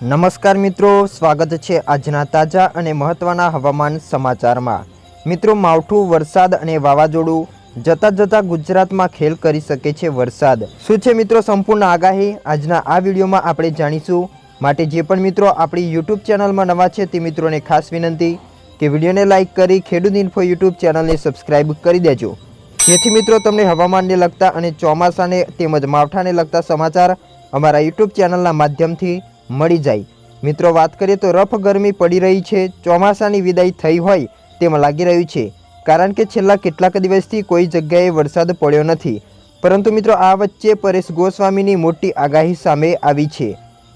નમસ્કાર મિત્રો, સ્વાગત છે આજના તાજા અને મહત્ત્વના હવામાન સમાચારમાં. મિત્રો, માવઠું, વરસાદ અને વાવાઝોડું જતાં જતાં ગુજરાતમાં ખેલ કરી શકે છે વરસાદ. શું છે મિત્રો સંપૂર્ણ આગાહી? આજના આ વિડીયોમાં આપણે જાણીશું. માટે જે પણ મિત્રો આપણી યુટ્યુબ ચેનલમાં નવા છે તે મિત્રોને ખાસ વિનંતી કે વિડીયોને લાઇક કરી ખેડૂત ઇન્ફો યુટ્યુબ ચેનલને સબસ્ક્રાઇબ કરી દેજો. જેથી મિત્રો તમને હવામાનને લગતા અને ચોમાસાને તેમજ માવઠાને લગતા સમાચાર અમારા યુટ્યુબ ચેનલના માધ્યમથી મળી જાય. મિત્રો, વાત કરીએ તો રફ ગરમી પડી રહી છે, ચોમાસાની વિદાય થઈ હોય તેમ લાગી રહ્યું છે, કારણ કે છેલ્લા કેટલાક દિવસથી કોઈ જગ્યાએ વરસાદ પડ્યો નથી. પરંતુ મિત્રો, આ વચ્ચે પરેશ ગોસ્વામીની મોટી આગાહી સામે આવી છે.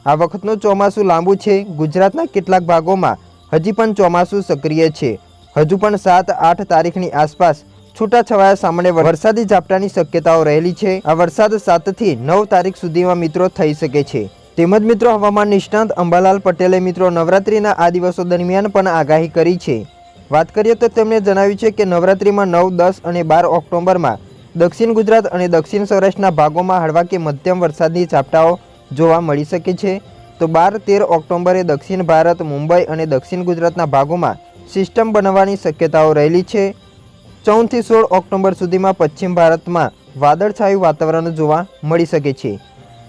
આ વખતનું ચોમાસું લાંબુ છે, ગુજરાતના કેટલાક ભાગોમાં હજી પણ ચોમાસું સક્રિય છે. હજુ પણ સાત, આઠ તારીખની આસપાસ છૂટાછવાયા સામાન્ય વરસાદી ઝાપટાની શક્યતાઓ રહેલી છે. આ વરસાદ સાતથી નવ તારીખ સુધીમાં મિત્રો થઈ શકે છે. તેમજ મિત્રો હવામાન નિષ્ણાંત અંબાલાલ પટેલે મિત્રો નવરાત્રિના આ દિવસો દરમિયાન પણ આગાહી કરી છે. વાત કરીએ તો તેમણે જણાવ્યું છે કે નવરાત્રિમાં નવ, દસ અને બાર ઓક્ટોબરમાં દક્ષિણ ગુજરાત અને દક્ષિણ સૌરાષ્ટ્રના ભાગોમાં હળવા કે મધ્યમ વરસાદની ઝાપટાઓ જોવા મળી શકે છે. તો બાર, તેર ઓક્ટોબરે દક્ષિણ ભારત, મુંબઈ અને દક્ષિણ ગુજરાતના ભાગોમાં સિસ્ટમ બનવાની શક્યતાઓ રહેલી છે. ચૌદથી સોળ ઓક્ટોબર સુધીમાં પશ્ચિમ ભારતમાં વાદળછાયું વાતાવરણ જોવા મળી શકે છે.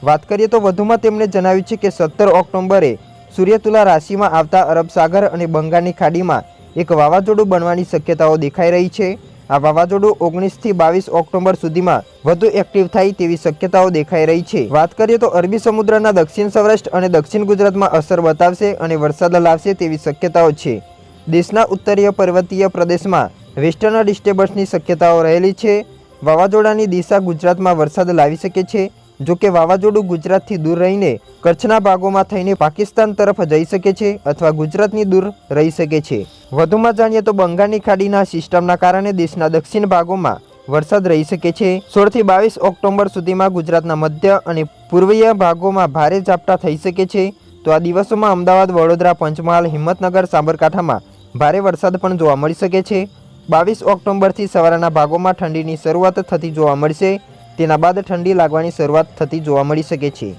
વાત કરીએ તો વધુમાં તેમણે જણાવ્યું છે કે સત્તર ઓક્ટોબરે સૂર્યતુલા રાશિમાં આવતા અરબ સાગર અને બંગાળની ખાડીમાં એક વાવાઝોડું બનવાની શક્યતાઓ દેખાઈ રહી છે. આ વાવાઝોડું ઓગણીસથી બાવીસ ઓક્ટોબર સુધીમાં વધુ એક્ટિવ થાય તેવી શક્યતાઓ દેખાઈ રહી છે. વાત કરીએ તો અરબી સમુદ્રના દક્ષિણ સૌરાષ્ટ્ર અને દક્ષિણ ગુજરાતમાં અસર બતાવશે અને વરસાદ લાવશે તેવી શક્યતાઓ છે. દેશના ઉત્તરીય પર્વતીય પ્રદેશમાં વેસ્ટર્ન ડિસ્ટર્બન્સની શક્યતાઓ રહેલી છે. વાવાઝોડાની દિશા ગુજરાતમાં વરસાદ લાવી શકે છે. જો કે વાવાઝોડું ગુજરાતથી દૂર રહીને કચ્છના ભાગોમાં થઈને પાકિસ્તાન તરફ જઈ શકે છે અથવા ગુજરાતની દૂર રહી શકે છે. વધુમાં જાણીએ તો બંગાળની ખાડીના સિસ્ટમના કારણે દેશના દક્ષિણ ભાગોમાં વરસાદ રહી શકે છે. સોળથી બાવીસ ઓક્ટોબર સુધીમાં ગુજરાતના મધ્ય અને પૂર્વીય ભાગોમાં ભારે ઝાપટા થઈ શકે છે. તો આ દિવસોમાં અમદાવાદ, વડોદરા, પંચમહાલ, હિંમતનગર, સાબરકાંઠામાં ભારે વરસાદ પણ જોવા મળી શકે છે. બાવીસ ઓક્ટોબરથી સવારના ભાગોમાં ઠંડીની શરૂઆત થતી જોવા મળશે. તેના બાદ ઠંડી લાગવાની શરૂઆત થતી જોવા મળી શકે છે.